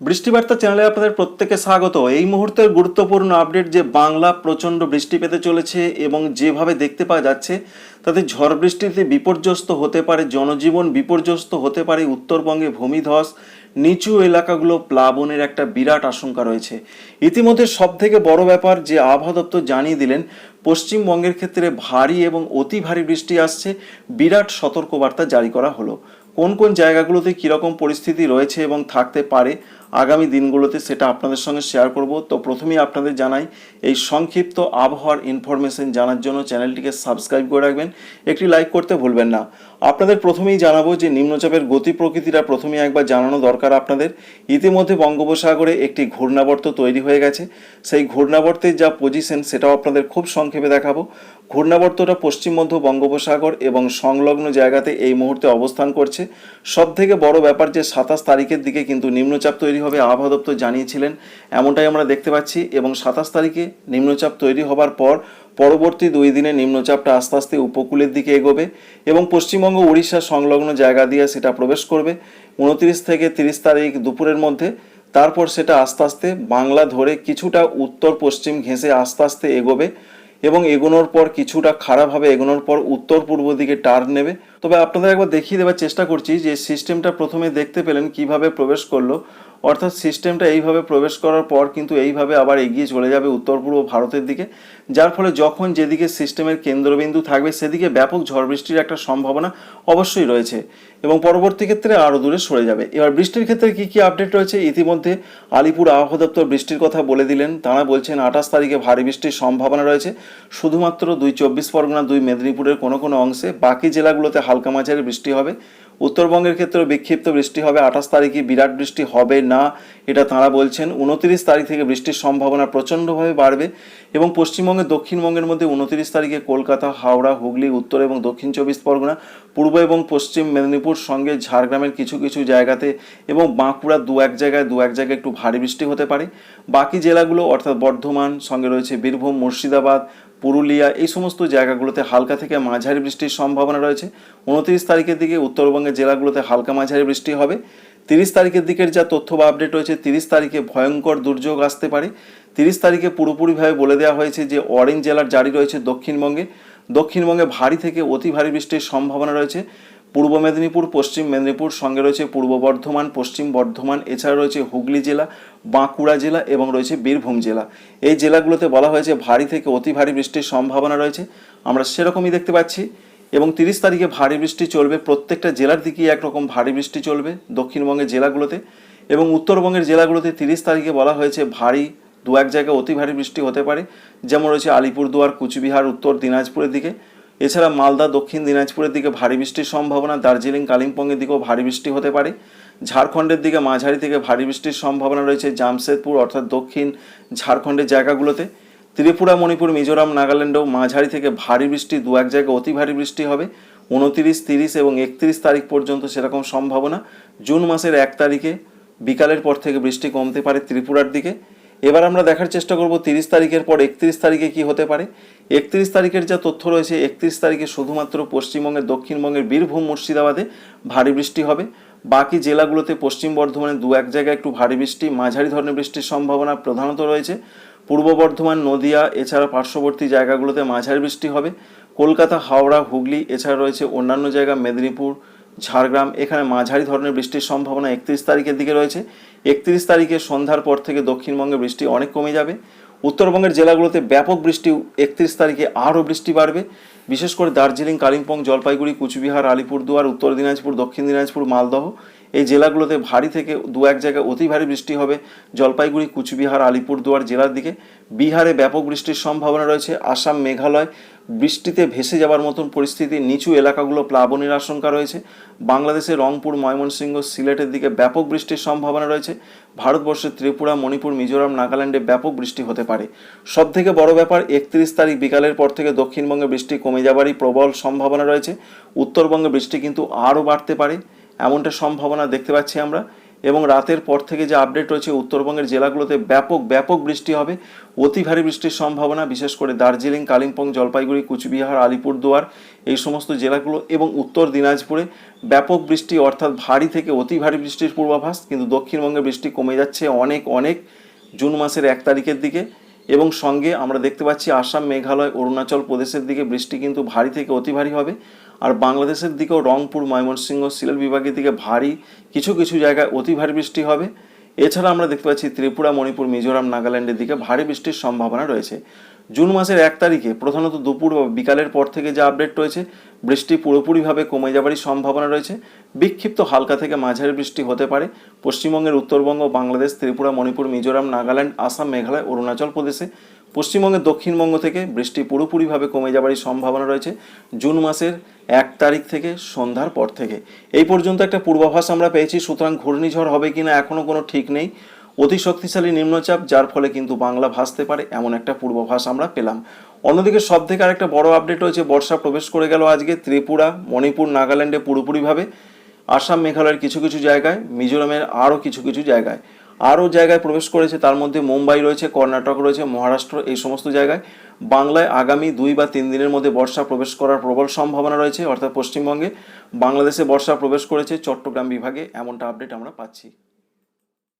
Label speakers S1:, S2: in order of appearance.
S1: বৃষ্টিবার্তা চ্যানেলে আপনাদের প্রত্যেকে স্বাগত। এই মুহূর্তের গুরুত্বপূর্ণ আপডেট যে বাংলা প্রচণ্ড বৃষ্টি পেতে চলেছে এবং যেভাবে দেখতে পাওয়া যাচ্ছে, তাতে ঝড় বৃষ্টিতে বিপর্যস্ত হতে পারে জনজীবন, বিপর্যস্ত হতে পারে উত্তরবঙ্গে ভূমিধস, নিচু এলাকাগুলো প্লাবনের একটা বিরাট আশঙ্কা রয়েছে। ইতিমধ্যে সব থেকে বড় ব্যাপার যে আবহাওয়া দপ্তর জানিয়ে দিলেন, পশ্চিমবঙ্গের ক্ষেত্রে ভারী এবং অতি ভারী বৃষ্টি আসছে, বিরাট সতর্কবার্তা জারি করা হলো। কোন কোন জায়গাগুলোতে কীরকম পরিস্থিতি রয়েছে এবং থাকতে পারে আগামী দিনগুলোতে সেটা আপনাদের সঙ্গে শেয়ার করব। তো প্রথমেই আপনাদের জানাই, এই সংক্ষিপ্ত আবহাওয়ার ইনফরমেশন জানার জন্য চ্যানেলটিকে সাবস্ক্রাইব করে রাখবেন। একটি লাইক করতে ভুলবেন না। আপনাদের প্রথমেই জানাব যে নিম্নচাপের গতি প্রকৃতিটা প্রথমেই একবার জানানো দরকার আপনাদের। ইতিমধ্যে বঙ্গোপসাগরে একটি ঘূর্ণাবর্ত তৈরি হয়ে গেছে। সেই ঘূর্ণাবর্তের যা পজিশন সেটাও আপনাদের খুব সংক্ষেপে দেখাবো। ঘূর্ণাবর্তটা পশ্চিম মধ্য বঙ্গোপসাগর এবং সংলগ্ন জায়গাতে এই মুহূর্তে অবস্থান করছে। সব থেকে বড় ব্যাপার যে সাতাশ তারিখের দিকে কিন্তু নিম্নচাপ তৈরি হবে, আবহাওয়া দপ্তর জানিয়েছিলেন। এমনটাই আমরা দেখতে পাচ্ছি এবং সাতাশ তারিখে নিম্নচাপ তৈরি হবার পর পরবর্তী দুই দিনে নিম্নচাপটা আস্তে আস্তে উপকূলের দিকে এগোবে এবং পশ্চিমবঙ্গ উড়িষ্যা সংলগ্ন জায়গা দিয়ে সেটা প্রবেশ করবে। উনত্রিশ থেকে তিরিশ তারিখ দুপুরের মধ্যে, তারপর সেটা আস্তে আস্তে বাংলা ধরে কিছুটা উত্তর পশ্চিম ঘেঁষে আস্তে আস্তে এগোবে এবং এগোনোর পর কিছুটা খারাপভাবে এগোনোর পর উত্তর পূর্ব দিকে টার্ন নেবে। তবে আপনাদের একবার দেখিয়ে দেওয়ার চেষ্টা করছি যে সিস্টেমটা প্রথমে দেখতে পেলেন কীভাবে প্রবেশ করল। অর্থাৎ সিস্টেমটা এইভাবে প্রবেশ করার পর কিন্তু এইভাবে আবার এগিয়ে চলে যাবে উত্তর পূর্ব ভারতের দিকে। যার ফলে যখন যেদিকে সিস্টেমের কেন্দ্রবিন্দু থাকবে, সেদিকে ব্যাপক ঝড় বৃষ্টির একটা সম্ভাবনা অবশ্যই রয়েছে এবং পরবর্তী ক্ষেত্রে আরও দূরে সরে যাবে। এবার বৃষ্টির ক্ষেত্রে কি কি আপডেট রয়েছে? ইতিমধ্যে আলিপুর আবহাওয়া দপ্তর বৃষ্টির কথা বলে দিলেন। তারা বলছেন আঠাশ তারিখে ভারী বৃষ্টির সম্ভাবনা রয়েছে। শুধুমাত্র দুই চব্বিশ পরগনা, দুই মেদিনীপুরের কোনো কোনো অংশে। বাকি জেলাগুলোতে হালকা মাঝারি বৃষ্টি হবে। উত্তরবঙ্গের ক্ষেত্রে বিক্ষিপ্ত বৃষ্টি হবে। আঠাশ তারিখে বিরাট বৃষ্টি হবে না, এটা তাঁরা বলছেন। উনত্রিশ তারিখ থেকে বৃষ্টির সম্ভাবনা প্রচণ্ডভাবে বাড়বে। এবং পশ্চিমবঙ্গের দক্ষিণবঙ্গের মধ্যে উনত্রিশ তারিখে কলকাতা, হাওড়া, হুগলি, উত্তর এবং দক্ষিণ চব্বিশ পরগনা, পূর্ব এবং পশ্চিম মেদিনীপুর সঙ্গে ঝাড়গ্রামের কিছু কিছু জায়গাতে এবং বাঁকুড়া দু এক জায়গায় দু এক জায়গায় একটু ভারী বৃষ্টি হতে পারে। বাকি জেলাগুলো অর্থাৎ বর্ধমান, সঙ্গে রয়েছে বীরভূম, মুর্শিদাবাদ, পুরুলিয়া, এই সমস্ত জায়গাগুলোতে হালকা থেকে মাঝারি বৃষ্টির সম্ভাবনা রয়েছে। উনত্রিশ তারিখের দিকে উত্তরবঙ্গের জেলাগুলোতে হালকা মাঝারি বৃষ্টি হবে। তিরিশ তারিখের দিকের যা তথ্য বা আপডেট রয়েছে, তিরিশ তারিখে ভয়ঙ্কর দুর্যোগ আসতে পারে। তিরিশ তারিখে পুরোপুরিভাবে বলে দেওয়া হয়েছে যে অরেঞ্জ জেলার জারি রয়েছে দক্ষিণবঙ্গে। দক্ষিণবঙ্গে ভারী থেকে অতি ভারী বৃষ্টির সম্ভাবনা রয়েছে। পূর্ব মেদিনীপুর, পশ্চিম মেদিনীপুর সঙ্গে রয়েছে পূর্ব বর্ধমান, পশ্চিম বর্ধমান, এছাড়া রয়েছে হুগলি জেলা, বাঁকুড়া জেলা এবং রয়েছে বীরভূম জেলা। এই জেলাগুলোতে বলা হয়েছে ভারী থেকে অতি ভারী বৃষ্টির সম্ভাবনা রয়েছে। আমরা সেরকমই দেখতে পাচ্ছি। এবং তিরিশ তারিখে ভারী বৃষ্টি চলবে। প্রত্যেকটা জেলার দিকেই একরকম ভারী বৃষ্টি চলবে দক্ষিণবঙ্গের জেলাগুলোতে। এবং উত্তরবঙ্গের জেলাগুলোতে তিরিশ তারিখে বলা হয়েছে ভারী দু এক জায়গায় অতি ভারী বৃষ্টি হতে পারে। যেমন রয়েছে আলিপুরদুয়ার, কুচবিহার, উত্তর দিনাজপুরের দিকে। এছাড়া মালদা, দক্ষিণ দিনাজপুরের দিকে ভারী বৃষ্টির সম্ভাবনা। দার্জিলিং, কালিম্পংয়ের দিকেও ভারী বৃষ্টি হতে পারে। ঝাড়খণ্ডের দিকে মাঝারি থেকে ভারী বৃষ্টির সম্ভাবনা রয়েছে জামশেদপুর, অর্থাৎ দক্ষিণ ঝাড়খণ্ডের জায়গাগুলোতে। ত্রিপুরা, মণিপুর, মিজোরাম নাগাল্যান্ডেও মাঝারি থেকে ভারী বৃষ্টি, দু এক জায়গায় অতি ভারী বৃষ্টি হবে। উনতিরিশ, তিরিশ এবং একত্রিশ তারিখ পর্যন্ত সেরকম সম্ভাবনা। জুন মাসের এক তারিখে বিকালের পর থেকে বৃষ্টি কমতে পারে ত্রিপুরার দিকে। এবার আমরা দেখার চেষ্টা করব তিরিশ তারিখের পর একত্রিশ তারিখে কি হতে পারে। একত্রিশ তারিখের যা তথ্য রয়েছে, একত্রিশ তারিখে শুধুমাত্র পশ্চিমবঙ্গের, দক্ষিণবঙ্গের, বীরভূম, মুর্শিদাবাদে ভারী বৃষ্টি হবে। বাকি জেলাগুলোতে পশ্চিম বর্ধমানে দু এক জায়গায় একটু ভারী বৃষ্টি, মাঝারি ধরনের বৃষ্টির সম্ভাবনা প্রধানত রয়েছে। পূর্ব বর্ধমান, নদিয়া, এছাড়া পার্শ্ববর্তী জায়গাগুলোতে মাঝারি বৃষ্টি হবে। কলকাতা, হাওড়া, হুগলি, এছাড়া রয়েছে অন্যান্য জায়গা, মেদিনীপুর, ঝাড়গ্রাম, এখানে মাঝারি ধরনের বৃষ্টির সম্ভাবনা একত্রিশ তারিখের দিকে রয়েছে। একত্রিশ তারিখে সন্ধ্যার পর থেকে দক্ষিণবঙ্গে বৃষ্টি অনেক কমে যাবে। উত্তরবঙ্গের জেলাগুলোতে ব্যাপক বৃষ্টি, একত্রিশ তারিখে আরও বৃষ্টি বাড়বে। বিশেষ করে দার্জিলিং, কালিম্পং, জলপাইগুড়ি, কুচবিহার, আলিপুরদুয়ার, উত্তর দিনাজপুর, দক্ষিণ দিনাজপুর, মালদহ এই জেলাগুলোতে ভারী থেকে দু এক জায়গায় অতি ভারী বৃষ্টি হবে। জলপাইগুড়ি, কুচবিহার, আলিপুরদুয়ার জেলার দিকে বিহারে ব্যাপক বৃষ্টির সম্ভাবনা রয়েছে। আসাম, মেঘালয় বৃষ্টিতে ভেসে যাওয়ার মতন পরিস্থিতি, নিচু এলাকাগুলো প্লাবনের আশঙ্কা রয়েছে। বাংলাদেশে রংপুর, ময়মনসিংহ, সিলেটের দিকে ব্যাপক বৃষ্টির সম্ভাবনা রয়েছে। ভারতবর্ষের ত্রিপুরা, মণিপুর, মিজোরাম, নাগাল্যান্ডে ব্যাপক বৃষ্টি হতে পারে। সব থেকে বড় ব্যাপার, একত্রিশ তারিখ বিকালের পর থেকে দক্ষিণবঙ্গে বৃষ্টি কমে যাবারই প্রবল সম্ভাবনা রয়েছে। উত্তরবঙ্গে বৃষ্টি কিন্তু আরও বাড়তে পারে, এমনটা সম্ভাবনা দেখতে পাচ্ছি আমরা। এবং রাতের পর থেকে যে আপডেট রয়েছে, উত্তরবঙ্গের জেলাগুলোতে ব্যাপক ব্যাপক বৃষ্টি হবে। অতি ভারী বৃষ্টির সম্ভাবনা, বিশেষ করে দার্জিলিং, কালিম্পং, জলপাইগুড়ি, কুচবিহার, আলিপুরদুয়ার, এই সমস্ত জেলাগুলো এবং উত্তর দিনাজপুরে ব্যাপক বৃষ্টি, অর্থাৎ ভারী থেকে অতি ভারী বৃষ্টির পূর্বাভাস। কিন্তু দক্ষিণবঙ্গে বৃষ্টি কমে যাচ্ছে অনেক অনেক জুন মাসের এক তারিখের দিকে। এবং সঙ্গে আমরা দেখতে পাচ্ছি আসাম, মেঘালয়, অরুণাচল প্রদেশের দিকে বৃষ্টি কিন্তু ভারী থেকে অতি ভারী হবে। আর বাংলাদেশের দিকেও রংপুর, ময়মনসিংহ, সিলেট বিভাগের দিকে ভারী কিছু কিছু জায়গায় অতি ভারী বৃষ্টি হবে। এছাড়া আমরা দেখতে পাচ্ছি ত্রিপুরা, মণিপুর, মিজোরাম, নাগাল্যান্ডের দিকে ভারী বৃষ্টির সম্ভাবনা রয়েছে। জুন মাসের এক তারিখে প্রধানত দুপুর বা বিকালের পর থেকে যে আপডেট রয়েছে, বৃষ্টি পুরোপুরিভাবে কমে যাবারই সম্ভাবনা রয়েছে। বিক্ষিপ্ত হালকা থেকে মাঝারি বৃষ্টি হতে পারে। পশ্চিমবঙ্গের উত্তরবঙ্গ, বাংলাদেশ, ত্রিপুরা, মণিপুর, মিজোরাম, নাগাল্যান্ড, আসাম, মেঘালয়, অরুণাচল প্রদেশে পশ্চিমবঙ্গের দক্ষিণবঙ্গ থেকে বৃষ্টি পুরোপুরিভাবে কমে যাবারই সম্ভাবনা রয়েছে। জুন মাসের এক তারিখ থেকে সন্ধ্যার পর থেকে। এই পর্যন্ত একটা পূর্বাভাস আমরা পেয়েছি, সুতরাং ঘূর্ণিঝড় হবে কিনা এখনও কোনো ঠিক নেই। অতি শক্তিশালী নিম্নচাপ, যার ফলে কিন্তু বাংলা ভাসতে পারে এমন একটা পূর্বাভাস আমরা পেলাম। অন্যদিকে সব থেকে আরেকটা বড় আপডেট হয়েছে বর্ষা প্রবেশ করে গেল আজকে ত্রিপুরা, মণিপুর, নাগাল্যান্ডে পুরোপুরিভাবে। আসাম, মেঘালয়ের কিছু কিছু জায়গায়, মিজোরামের আরও কিছু কিছু জায়গায়। আরও জায়গায় প্রবেশ করেছে। তার মধ্যে মুম্বাই রয়েছে, কর্ণাটক রয়েছে, মহারাষ্ট্র, এই সমস্ত জায়গায়। বাংলায় আগামী দুই বা তিন দিনের মধ্যে বর্ষা প্রবেশ করার প্রবল সম্ভাবনা রয়েছে, অর্থাৎ পশ্চিমবঙ্গে। বাংলাদেশে বর্ষা প্রবেশ করেছে চট্টগ্রাম বিভাগে, এমনটা আপডেট আমরা পাচ্ছি।